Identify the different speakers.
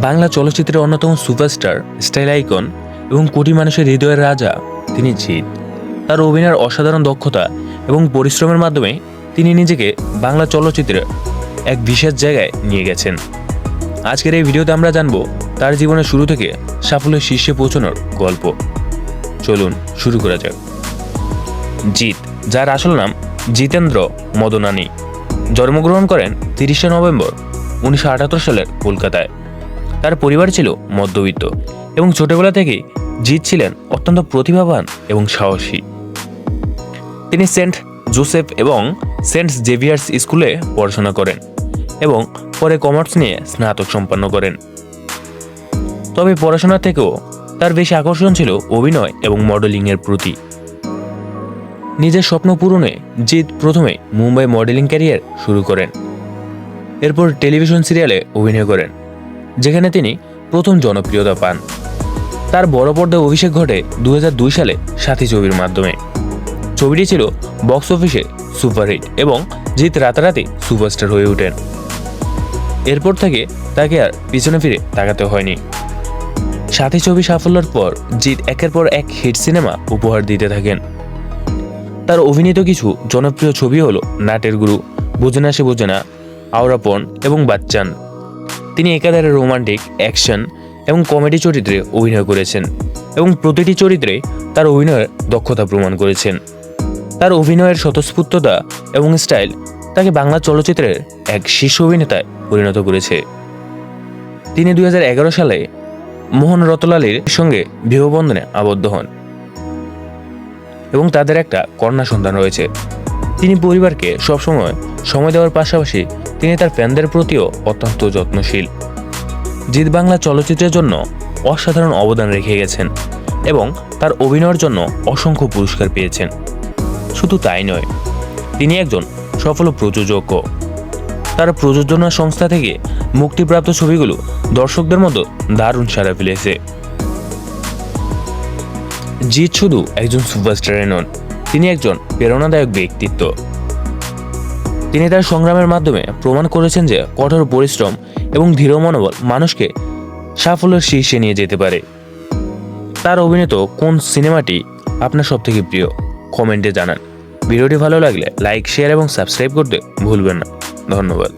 Speaker 1: বাংলা চলচ্চিত্রের অন্যতম superstar, style icon এবং কোটি মানুষের হৃদয়ের রাজা, তিনি জিৎ। তার অভিনয়ের অসাধারণ দক্ষতা এবং পরিশ্রমের মাধ্যমে তিনি নিজেকে বাংলা চলচ্চিত্রের এক বিশেষ জায়গায় নিয়ে গেছেন। আজকের এই ভিডিওতে আমরা জানব তার জীবনের শুরু থেকে সাফল্যের শীর্ষে পৌঁছানোর গল্প। চলুন শুরু করা যাক। জিৎ, যার আসল নাম জিতেন্দ্র মদনানী। জন্মগ্রহণ করেন তিরিশে নভেম্বর, উনিশশো আটাত্তর সালের কলকাতায়। তার পরিবার ছিল মধ্যবিত্ত এবং ছোটবেলা থেকেই জিৎ ছিলেন অত্যন্ত প্রতিভাবান এবং সাহসী। তিনি সেন্ট জোসেফ এবং সেন্ট জেভিয়ার্স স্কুলে পড়াশোনা করেন এবং পরে কমার্স নিয়ে স্নাতক সম্পন্ন করেন। তবে পড়াশোনা থেকেও তার বেশি আকর্ষণ ছিল অভিনয় এবং মডেলিংয়ের প্রতি। নিজের স্বপ্ন পূরণে জিৎ প্রথমে মুম্বাই মডেলিং ক্যারিয়ার শুরু করেন। এরপর টেলিভিশন সিরিয়ালে অভিনয় করেন। যেখানে তিনি প্রথম জনপ্রিয়তা পান। তার বড় পর্দায় অভিষেক ঘটে দু হাজার দুই সালে সাথী ছবির মাধ্যমে। ছবিটি ছিল বক্স অফিসে সুপারহিট এবং জিৎ রাতারাতি সুপারস্টার হয়ে ওঠেন। এরপর থেকে তাকে আর পিছনে ফিরে তাকাতে হয়নি। সাথী ছবি সাফল্যের পর জিৎ একের পর এক হিট সিনেমা উপহার দিতে থাকেন। তার অভিনীত কিছু জনপ্রিয় ছবি হলো নাটের গুরু, বোঝে না সে বোঝে না, আওরাপন এবং বাচ্চান। তিনি একাধারে রোমান্টিক, অ্যাকশন এবং কমেডি চরিত্রে অভিনয় করেছেন এবং প্রতিটি চরিত্রে তার অভিনয়ের দক্ষতা প্রমাণ করেছেন। তার অভিনয়ের স্বতঃস্ফূর্ততা এবং স্টাইল তাকে বাংলা চলচ্চিত্রের এক শীর্ষ অভিনেতায় পরিণত করেছে। তিনি দুই হাজার এগারো সালে মোহন রতলালের সঙ্গে বিবাহবন্ধনে আবদ্ধ হন এবং তাদের একটা কন্যা সন্তান রয়েছে। তিনি পরিবারকে সবসময় সময় দেওয়ার পাশাপাশি তিনি তার ফ্যানদের প্রতিও অত্যন্ত যত্নশীল। জিৎ বাংলা চলচ্চিত্রের জন্য অসাধারণ অবদান রেখে গেছেন এবং তার অভিনয়ের জন্য অসংখ্য পুরস্কার পেয়েছেন। শুধু তাই নয়, তিনি একজন সফল প্রযোজকও। তার প্রযোজনা সংস্থা থেকে মুক্তিপ্রাপ্ত ছবিগুলো দর্শকদের মতো দারুণ সাড়া ফেলেছে। জিৎ শুধু একজন সুপারস্টারে নন তিনি একজন প্রেরণাদায়ক ব্যক্তিত্ব। তিনি তার সংগ্রামের মাধ্যমে প্রমাণ করেছেন যে কঠোর পরিশ্রম এবং দৃঢ় মনোবল মানুষকে সাফল্যের শীর্ষে নিয়ে যেতে পারে। তার অভিনীত কোন সিনেমাটি আপনার সবথেকে প্রিয়? কমেন্টে জানান। ভিডিওটি ভালো লাগলে লাইক, শেয়ার এবং সাবস্ক্রাইব করতে ভুলবেন না। ধন্যবাদ।